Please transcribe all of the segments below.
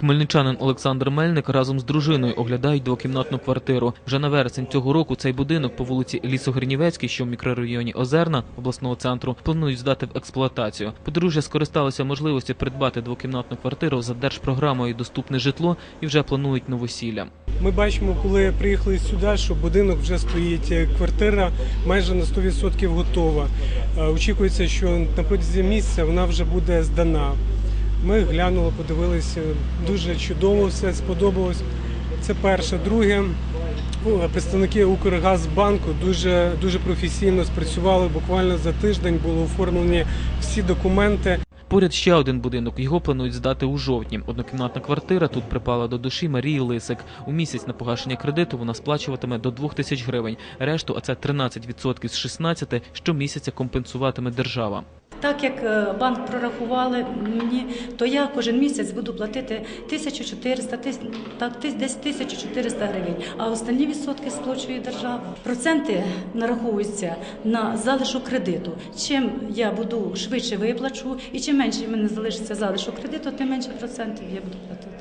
Хмельничанин Олександр Мельник разом з дружиною оглядають двокімнатну квартиру. Вже на вересень цього року цей будинок по вулиці Лісогринівецькій, що в мікрорайоні Озерна обласного центру, планують здати в експлуатацію. Подружжя скористалося можливості придбати двокімнатну квартиру за держпрограмою Доступне житло і вже планують новосілля. Ми бачимо, коли приїхали сюди, що будинок вже стоїть, е, квартира майже на 100% готова. Е, Очікується, що на протязі місяця вона вже буде здана. Ми глянули, подивилися, дуже чудово все сподобалось. Це перше. Друге, представники Укргазбанку дуже, дуже професійно спрацювали. Буквально за тиждень були оформлені всі документи. Поряд ще один будинок. Його планують здати у жовтні. Однокімнатна квартира тут припала до душі Марії Лисик. У місяць на погашення кредиту вона сплачуватиме до 2 тисяч гривень. Решту, а це 13% з 16, щомісяця компенсуватиме держава. Так як е, банк прорахували мені, то я кожен місяць буду платити 1400, тис- так, десь 1400 гривень, а останні відсотки сплачує держава. Проценти нараховуються на залишок кредиту. Чим я буду швидше виплачу, і чим менше в мене залишиться залишок кредиту, тим менше процентів я буду платити.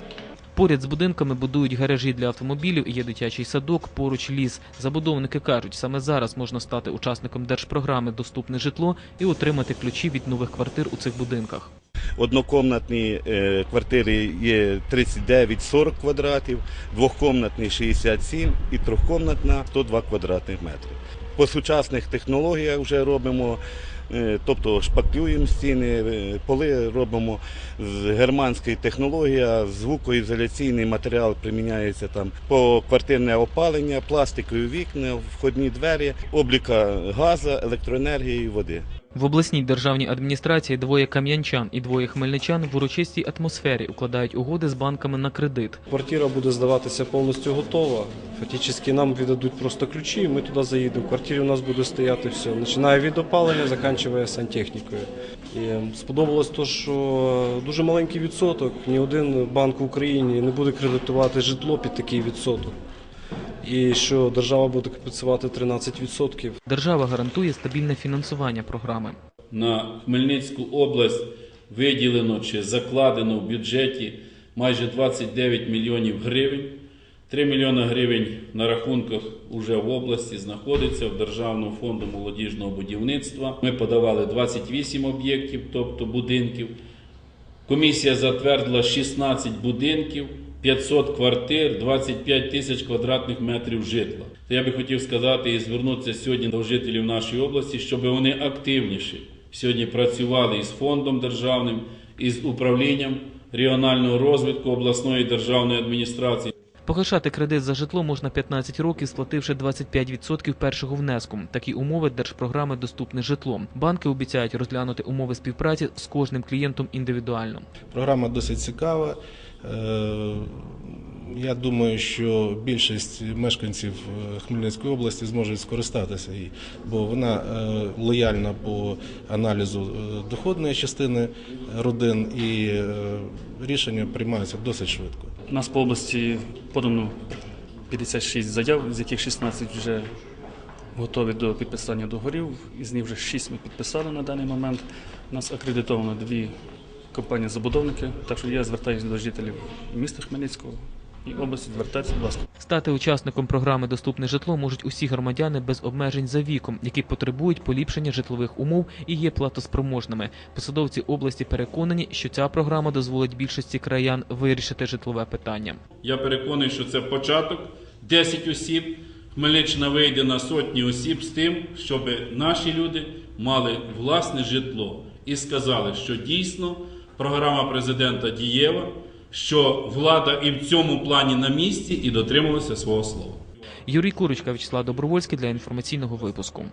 Поряд з будинками будують гаражі для автомобілів є дитячий садок, поруч ліс. Забудовники кажуть, саме зараз можна стати учасником держпрограми Доступне житло і отримати ключі від нових квартир у цих будинках. Однокомнатні е, квартири є 39-40 квадратів, двохкомнатні 67 і трьохкомнатна 102 квадратних метри. По сучасних технологіях вже робимо, е, тобто шпаклюємо стіни, е, поли робимо з германської технології, звукоізоляційний матеріал приміняється там по квартирне опалення, пластикові вікна, входні двері, обліка газу, електроенергії і води. В обласній державній адміністрації двоє кам'янчан і двоє хмельничан в урочистій атмосфері укладають угоди з банками на кредит. Квартира буде здаватися повністю готова. Фактично нам віддадуть просто ключі, ми туди заїдемо. В квартирі у нас буде стояти все. Починає від опалення, закінчує сантехнікою. І сподобалось те, що дуже маленький відсоток. Ні один банк в Україні не буде кредитувати житло під такий відсоток. І що держава буде компенсувати 13%. Держава гарантує стабільне фінансування програми. На Хмельницьку область виділено чи закладено в бюджеті майже 29 мільйонів гривень. 3 мільйони гривень на рахунках уже в області знаходиться в Державному фонду молодіжного будівництва. Ми подавали 28 об'єктів, тобто будинків. Комісія затвердила 16 будинків, 500 квартир, 25 тисяч квадратних метрів житла. То я би хотів сказати і звернутися сьогодні до жителів нашої області, щоб вони активніше сьогодні працювали із фондом державним, із управлінням регіонального розвитку обласної державної адміністрації. Погашати кредит за житло можна 15 років, сплативши 25% першого внеску. Такі умови держпрограми Доступне житло. Банки обіцяють розглянути умови співпраці з кожним клієнтом індивідуально. Програма досить цікава. Е, Я думаю, що більшість мешканців е, Хмельницької області зможуть скористатися їй, бо вона е, лояльна по аналізу доходної частини родин і рішення приймаються досить швидко. У нас по області подано 56 заяв, з яких 16 вже готові до підписання договорів. Із них вже 6 ми підписали на даний момент. У нас акредитовано дві компанії-забудовники, так що я звертаюся до жителів міста Хмельницького і області. Звертайтеся, будь ласка. Стати учасником програми Доступне житло можуть усі громадяни без обмежень за віком, які потребують поліпшення житлових умов і є платоспроможними. Посадовці області переконані, що ця програма дозволить більшості краян вирішити житлове питання. Я переконаний, що це початок. 10 осіб. Хмельниччина вийде на сотні осіб з тим, щоб наші люди мали власне житло і сказали, що дійсно програма президента дієва, що влада і в цьому плані на місці і дотрималася свого слова. Юрій Курочка, Вячеслав Добровольський для інформаційного випуску.